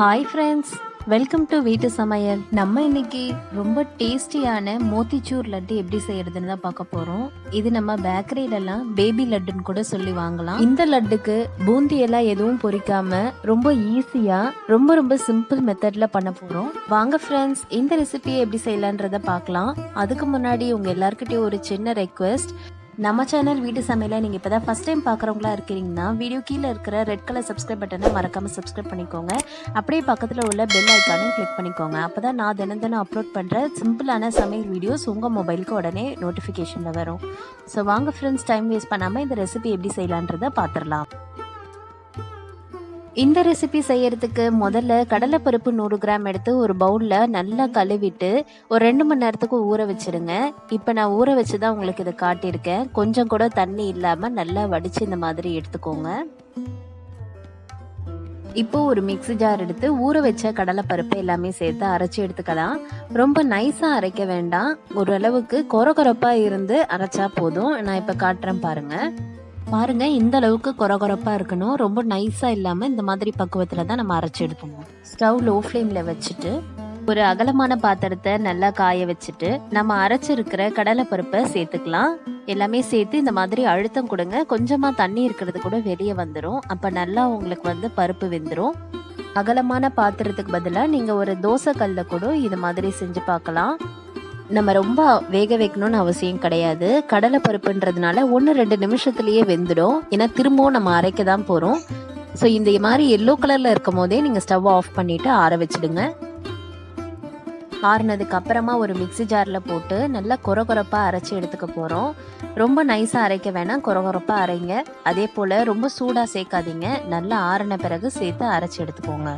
Hi friends welcome to வீட்டு சமையல் நம்ம இன்னைக்கு ரொம்ப டேஸ்டியான மோத்திச்சூர் லட்டு எப்படி செய்யறதுன்னு தான் பார்க்க போறோம். இது நம்ம பேக்கரியிலலாம் பேபி லட்டுன்னு கூட சொல்லி வாங்கலாம். இந்த லட்டுக்கு பூந்தி எல்லாம் எதுவும் பொரிக்காம ரொம்ப ஈஸியா ரொம்ப ரொம்ப சிம்பிள் மெத்தட்ல பண்ண போறோம். வாங்க ஃப்ரெண்ட்ஸ் இந்த ரெசிபியை எப்படி செய்யலான்றத பார்க்கலாம். அதுக்கு முன்னாடி உங்க எல்லாருக்கிட்டையும் ஒரு சின்ன ரெக்வெஸ்ட் நம்ம சேனல் வீட்டு சமையலை நீங்கள் இப்போ தான் ஃபர்ஸ்ட் டைம் பார்க்குறவங்களா இருக்கிறீங்கன்னா வீடியோ கீழே இருக்கிற ரெட் கலர் சப்ஸ்கிரைப் பட்டனை மறக்காமல் சப்ஸ்கிரைப் பண்ணிக்கோங்க. அப்படியே பக்கத்தில் உள்ள பெல் ஐக்கானும் கிளிக் பண்ணிக்கோங்க. அப்போ தான் நான் தினம் தினம் அப்லோட் பண்ணுற சிம்பிளான சமையல் வீடியோஸ் உங்கள் மொபைலுக்கு உடனே நோட்டிஃபிகேஷனில் வரும். ஸோ வாங்க ஃப்ரெண்ட்ஸ் டைம் வேஸ்ட் பண்ணாமல் இந்த ரெசிபி எப்படி செய்யலான்றதை பார்த்துடலாம். இந்த ரெசிபி செய்யறதுக்கு முதல்ல கடலைப்பருப்பு நூறு கிராம் எடுத்து ஒரு பவுலில் நல்லா கழுவிட்டு ஒரு ரெண்டு மணி நேரத்துக்கு ஊற வச்சுருங்க. இப்போ நான் ஊற வச்சு தான் உங்களுக்கு இதை காட்டியிருக்கேன். கொஞ்சம் கூட தண்ணி இல்லாமல் நல்லா வடிச்சு இந்த மாதிரி எடுத்துக்கோங்க. இப்போ ஒரு மிக்ஸி ஜார் எடுத்து ஊற வச்ச கடலைப்பருப்பு எல்லாமே சேர்த்து அரைச்சி எடுத்துக்கலாம். ரொம்ப நைஸாக அரைக்க வேண்டாம். ஓரளவுக்கு கொர கொரப்பாக இருந்து அரைச்சா போதும். நான் இப்போ காட்டுறேன் பாருங்கள் பாருங்க இந்த அளவுக்கு கொரகொரப்பா இருக்கணும். ரொம்ப நைஸா இல்லாம இந்த மாதிரி பக்குவத்துல தான் நம்ம அரைச்சி எடுக்கணும். ஸ்டவ் லோ ஃப்ளேம்ல வச்சுட்டு ஒரு அகலமான பாத்திரத்தை நல்லா காய வச்சுட்டு நம்ம அரைச்சிருக்கிற கடலை பருப்பை சேர்த்துக்கலாம். எல்லாமே சேர்த்து இந்த மாதிரி அழுத்தம் கொடுங்க. கொஞ்சமா தண்ணி இருக்கிறது கூட வெளியே வந்துடும் அப்ப நல்லா உங்களுக்கு வந்து பருப்பு வெந்துடும் அகலமான பாத்திரத்துக்கு பதிலாக நீங்கள் ஒரு தோசை கல்ல கூட இது மாதிரி செஞ்சு பார்க்கலாம். நம்ம ரொம்ப வேக வைக்கணும்னு அவசியம் கிடையாது. கடலை பருப்புன்றதுனால ஒன்று ரெண்டு நிமிஷத்துலேயே வெந்துடும். ஏன்னா திரும்பவும் நம்ம அரைக்க தான் போகிறோம் ஸோ இந்த மாதிரி எல்லோ கலரில் இருக்கும் போதே நீங்கள் ஸ்டவ் ஆஃப் பண்ணிவிட்டு ஆற வச்சிடுங்க. ஆறுனதுக்கு அப்புறமா ஒரு மிக்ஸி ஜாரில் போட்டு நல்லா கொரகொரப்பாக அரைச்சி எடுத்துக்க போகிறோம் ரொம்ப நைஸாக அரைக்க வேணாம். கொரகொரப்பாக அரைங்க. அதே போல் ரொம்ப சூடாக சேர்க்காதீங்க. நல்லா ஆறின பிறகு சேர்த்து அரைச்சி எடுத்துக்கோங்க.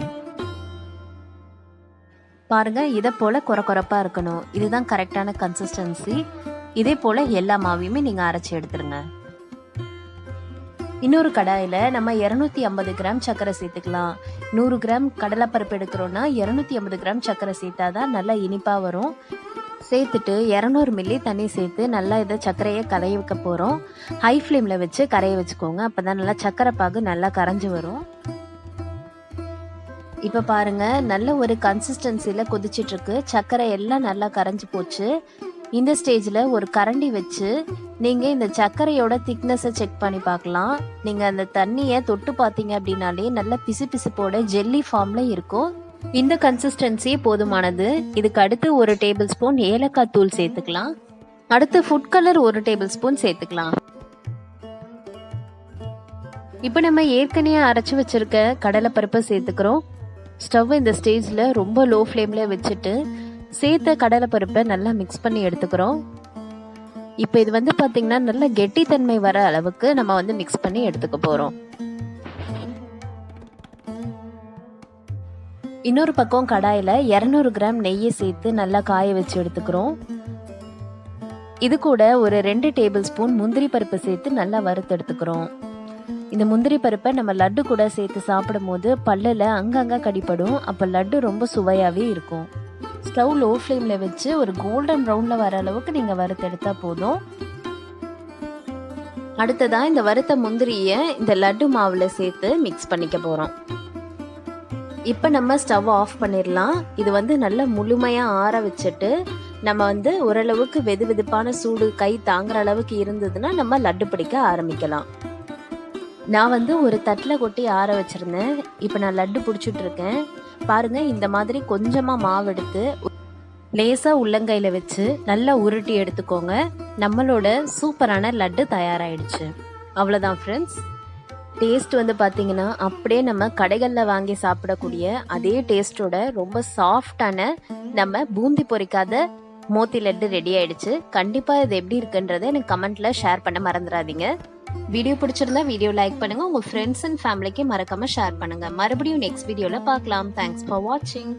பாருங்கள் இதை போல் குறை குறைப்பா இருக்கணும். இதுதான் கரெக்டான கன்சிஸ்டன்சி இதே போல் எல்லா மாவையுமே நீங்கள் அரைச்சி எடுத்துருங்க. இன்னொரு கடாயில் நம்ம இரநூத்தி ஐம்பது கிராம் சர்க்கரை சேர்த்துக்கலாம். நூறு கிராம் கடலைப்பருப்பு எடுக்கிறோன்னா இரநூத்தி ஐம்பது கிராம் சர்க்கரை சேர்த்தாதான் நல்லா இனிப்பாக வரும். சேர்த்துட்டு இரநூறு மில்லி தண்ணி சேர்த்து நல்லா இதை சர்க்கரையை கரைய வைக்க போகிறோம் ஹை ஃப்ளேமில் வச்சு கரைய வச்சுக்கோங்க. அப்போ தான் நல்லா சர்க்கரை பாகு நல்லா கரைஞ்சி வரும். இப்போ பாருங்க நல்ல ஒரு கன்சிஸ்டன்சியில் கொதிச்சிட்டு இருக்கு சர்க்கரை எல்லாம் நல்லா கரைஞ்சி போச்சு. இந்த ஸ்டேஜில் ஒரு கரண்டி வச்சு நீங்கள் இந்த சர்க்கரையோட திக்னஸை செக் பண்ணி பார்க்கலாம். நீங்கள் அந்த தண்ணியை தொட்டு பார்த்தீங்க அப்படின்னாலே நல்ல பிசு பிசுப்போட ஜெல்லி ஃபார்மில் இருக்கும். இந்த கன்சிஸ்டன்சி போதுமானது. இதுக்கு அடுத்து ஒரு டேபிள் ஸ்பூன் ஏலக்காய் தூள் சேர்த்துக்கலாம். அடுத்து ஃபுட் கலர் ஒரு டேபிள் ஸ்பூன் சேர்த்துக்கலாம். இப்போ நம்ம ஏற்கனவே அரைச்சி வச்சிருக்க கடலைப்பருப்பை சேர்த்துக்கிறோம். ஸ்டவ் இந்த ஸ்டேஜில் ரொம்ப லோ ஃப்ளேமில் வச்சுட்டு சேர்த்த கடலைப்பருப்பை நல்லா மிக்ஸ் பண்ணி எடுத்துக்கிறோம். இப்போ இது வந்து பார்த்திங்கன்னா நல்லா கெட்டித்தன்மை வர அளவுக்கு நம்ம வந்து மிக்ஸ் பண்ணி எடுத்துக்க போகிறோம் இன்னொரு பக்கம் கடாயில் இரநூறு கிராம் நெய்யை சேர்த்து நல்லா காய வச்சு எடுத்துக்கிறோம். இது கூட ஒரு ரெண்டு டேபிள் ஸ்பூன் முந்திரி பருப்பு சேர்த்து நல்லா வறுத்து எடுத்துக்கிறோம். இந்த முந்திரி பருப்பை நம்ம லட்டு கூட சேர்த்து சாப்பிடும் போது பல்லில் அங்கங்கே கடிப்படும் அப்போ லட்டு ரொம்ப சுவையாகவே இருக்கும். ஸ்டவ் லோ ஃப்ளேமில் வச்சு ஒரு கோல்டன் ப்ரௌனில் வர அளவுக்கு நீங்கள் வறுத்தெடுத்தால் போதும். அடுத்ததாக இந்த வறுத்த முந்திரியை இந்த லட்டு மாவில் சேர்த்து மிக்ஸ் பண்ணிக்க போகிறோம் இப்போ நம்ம ஸ்டவ் ஆஃப் பண்ணிடலாம் இது வந்து நல்லா முழுமையாக ஆற வச்சுட்டு நம்ம வந்து ஓரளவுக்கு வெது வெதுப்பான சூடு கை தாங்குற அளவுக்கு இருந்ததுன்னா நம்ம லட்டு பிடிக்க ஆரம்பிக்கலாம். நான் வந்து ஒரு தட்டில் கொட்டி ஆற வச்சுருந்தேன். இப்போ நான் லட்டு பிடிச்சிட்ருக்கேன் பாருங்கள் பாருங்க இந்த மாதிரி கொஞ்சமாக மாவு எடுத்து லேசாக உள்ளங்கையில் வச்சு நல்லா உருட்டி எடுத்துக்கோங்க. நம்மளோட சூப்பரான லட்டு தயாராகிடுச்சு அவ்வளோதான் ஃப்ரெண்ட்ஸ் டேஸ்ட் வந்து பார்த்தீங்கன்னா அப்படியே நம்ம கடைகளில் வாங்கி சாப்பிடக்கூடிய அதே டேஸ்ட்டோட ரொம்ப சாஃப்டான நம்ம பூந்தி பொரிக்காத மோத்தி லட்டு ரெடி ஆயிடுச்சு. கண்டிப்பாக இது எப்படி இருக்குன்றதை எனக்கு கமெண்ட்ல ஷேர் பண்ண மறந்துடாதீங்க. வீடியோ பிடிச்சிருந்தா வீடியோ லைக் பண்ணுங்க. உங்க ஃப்ரெண்ட்ஸ் அண்ட் ஃபேமிலிக்கு மறக்காம ஷேர் பண்ணுங்க. மறுபடியும் நெக்ஸ்ட் வீடியோல பார்க்கலாம். தேங்க்ஸ் ஃபார் வாட்சிங்